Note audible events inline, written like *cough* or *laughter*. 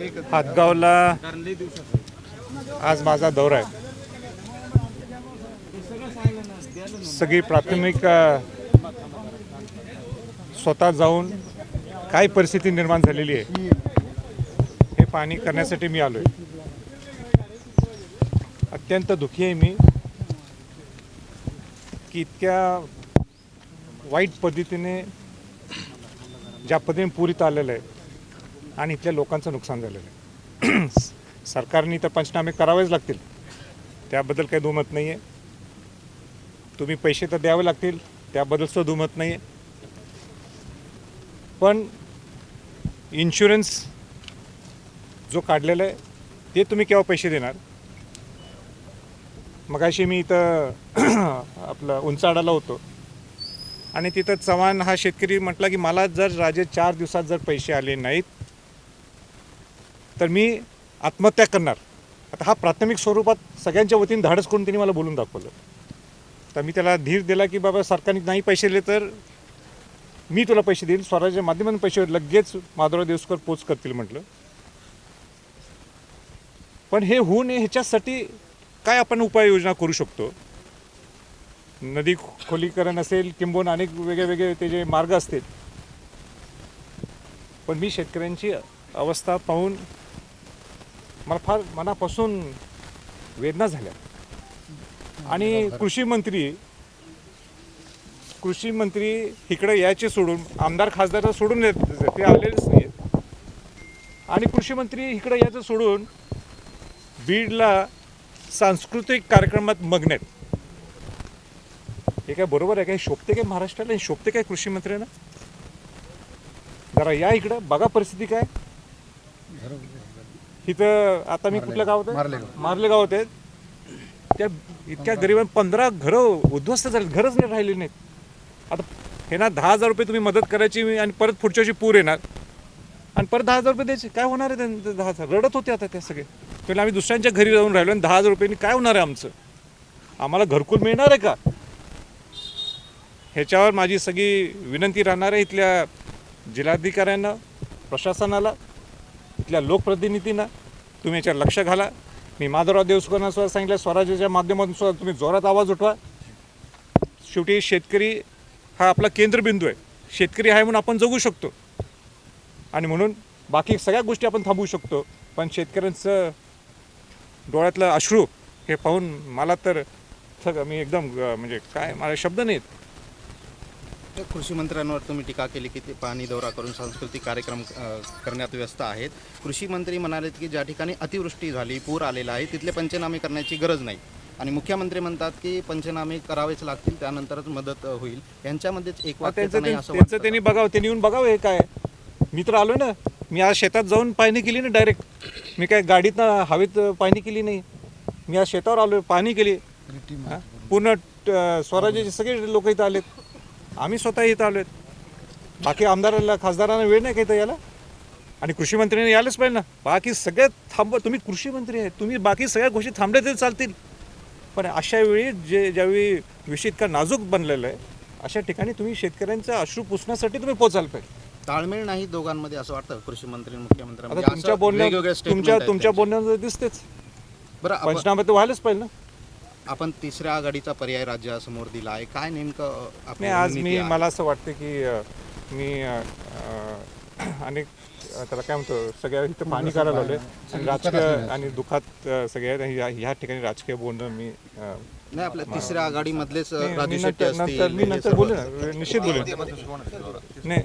हातगावला आज माझा दौरा आहे. सगळी प्राथमिक स्वतः जाऊन काय परिस्थिती निर्माण झालेली आहे हे पाहणी करण्यासाठी मी आलो आहे अत्यंत दुःखी आहे मी की इतक्या वाईट पद्धतीने ज्या पद्धतीने पुरीत आलेलं आहे आणि इथल्या लोकांचं नुकसान झालेलं आहे. *clears throat* सरकारने तर पंचनामे करावेच लागतील. त्याबद्दल काही दुमत नाही आहे तुम्ही पैसे तर द्यावे लागतील त्याबद्दल दुमत नाही आहे पण इन्शुरन्स जो काढलेला आहे ते तुम्ही केव्हा पैसे देणार? मगाशी मी इथं *clears throat* आपलं उंचाडाला होतो. आणि तिथं चव्हाण हा शेतकरी म्हटला की मला जर राजे चार दिवसात जर पैसे आले नाहीत तर मी आत्महत्या करणार. आता हा प्राथमिक स्वरूपात सगळ्यांच्या वतीनं धाडस करून त्यांनी मला बोलून दाखवलं. तर मी त्याला धीर दिला की बाबा सरकारने नाही पैसे दिले तर मी तुला पैसे देईल. स्वराज्य माध्यमातून पैसे लगेच माधवराव देवसकर पोच करतील म्हटलं. पण हे होऊ नये ह्याच्यासाठी काय आपण उपाययोजना करू शकतो? नदी खोलीकरण असेल किंबहुना अनेक वेगळे वेगळे त्याचे मार्ग असतील. पण मी शेतकऱ्यांची अवस्था पाहून मला फार मनापासून वेदना झाल्या. आणि कृषी मंत्री कृषी मंत्री इकडे यायचे सोडून आमदार खासदार सोडून येत ते आलेलेच नाही आणि कृषी मंत्री इकडे यायचं सोडून बीडला सांस्कृतिक कार्यक्रमात मग्न आहेत. हे काय बरोबर आहे? काय शोभते काय महाराष्ट्राला शोभते काय कृषी मंत्र्यांना? जरा या इकडं बघा परिस्थिती काय. इथं आता मी कुठल्या गावात आहे मार्लेगाव. मारले गावात आहेत त्या इतक्या गरिबां पंधरा घरं उद्ध्वस्त झाली. घरच नाही राहिली नाहीत. आता हे ना दहा हजार रुपये तुम्ही मदत करायची आणि परत पुढच्या वर्षी पूर येणार. आणि परत दहा हजार रुपये द्यायचे. काय होणार आहे त्यांचं दहा हजार? रडत होते आता ते सगळे. पहिले आम्ही दुसऱ्यांच्या घरी जाऊन राहिलो आणि दहा हजार रुपयांनी काय होणार आहे आमचं? आम्हाला घरकुल मिळणार आहे का? ह्याच्यावर माझी सगळी विनंती राहणार आहे इथल्या जिल्हाधिकाऱ्यांना प्रशासनाला इथल्या लोकप्रतिनिधींना. तुम्ही याच्यावर लक्ष घाला. मी माधवराव देवसकरांना सुद्धा सांगितलं स्वराज्याच्या माध्यमातून सुद्धा तुम्ही जोरात आवाज उठवा. शेवटी शेतकरी हा आपला केंद्रबिंदू आहे. शेतकरी आहे म्हणून आपण जगू शकतो. आणि म्हणून बाकी सगळ्या गोष्टी आपण थांबवू शकतो. पण शेतकऱ्यांचं डोळ्यातलं अश्रू हे पाहून मला तर सगळं मी एकदम म्हणजे काय मला शब्द नाहीत. कृषी मंत्र्यांवर तुम्ही टीका केली की ते पाणी दौरा करून सांस्कृतिक कार्यक्रम करण्यात व्यस्त आहेत. कृषी मंत्री म्हणालेत की ज्या ठिकाणी अतिवृष्टी झाली पूर आलेला आहे तिथले पंचनामे करण्याची गरज नाही. आणि मुख्यमंत्री म्हणतात की पंचनामे करावेच लागतील त्यानंतरच मदत होईल. यांच्यामध्येच एक त्यांचं वाटतं त्यांनी बघावं त्यांनी येऊन बघावं हे काय. मी तर आलो ना. मी आज शेतात जाऊन पाहणी केली ना डायरेक्ट मी काय गाडीतनं हवेत पाहणी केली नाही. मी आज शेतावर आलो पाहणी केली? पूर्ण स्वराज्याचे सगळे लोक इथं आलेत. आम्ही स्वतः इथं आलोत बाकी आमदाराला खासदारांना वेळ नाही का इथं यायला? आणि कृषी मंत्र्यांनी यायलाच पाहिजे ना. बाकी सगळ्यात थांब तुम्ही कृषी मंत्री आहेत तुम्ही बाकी सगळ्या गोष्टी थांबल्या तरी चालतील. पण अशा वेळी जे ज्यावेळी विषय इतका नाजूक बनलेला आहे अशा ठिकाणी तुम्ही शेतकऱ्यांचा अश्रू पुसण्यासाठी तुम्ही पोचायला पाहिजे. ताळमेळ नाही दोघांमध्ये असं वाटतं कृषी मंत्री मुख्यमंत्री? म्हणजे तुमच्या statement तुमच्या आहेत तुमच्या. बोलण्यात दिसतेच. बरं पंचनामे तर व्हायलाच पाहिजे ना. आपण तिसऱ्या आघाडीचा पर्याय राज्यासमोर दिला आहे काय नेमकं नाही आज मी? मला असं वाटतं की अ, मी अ, अ, अनेक अ, त्याला काय म्हणतो सगळ्या इथं पाणी करायला लावले आणि राजकीय आणि दुखात अ, सगळ्या ह्या ह्या ठिकाणी राजकीय बोलणं मी अ, नाही आपल्या तिसऱ्या आघाडीमधलेच अ, मी राजू शेट्टी नंतर असतील. नंतर मी नंतर सर्व- बोलू ना निश्चित बोलू नाही.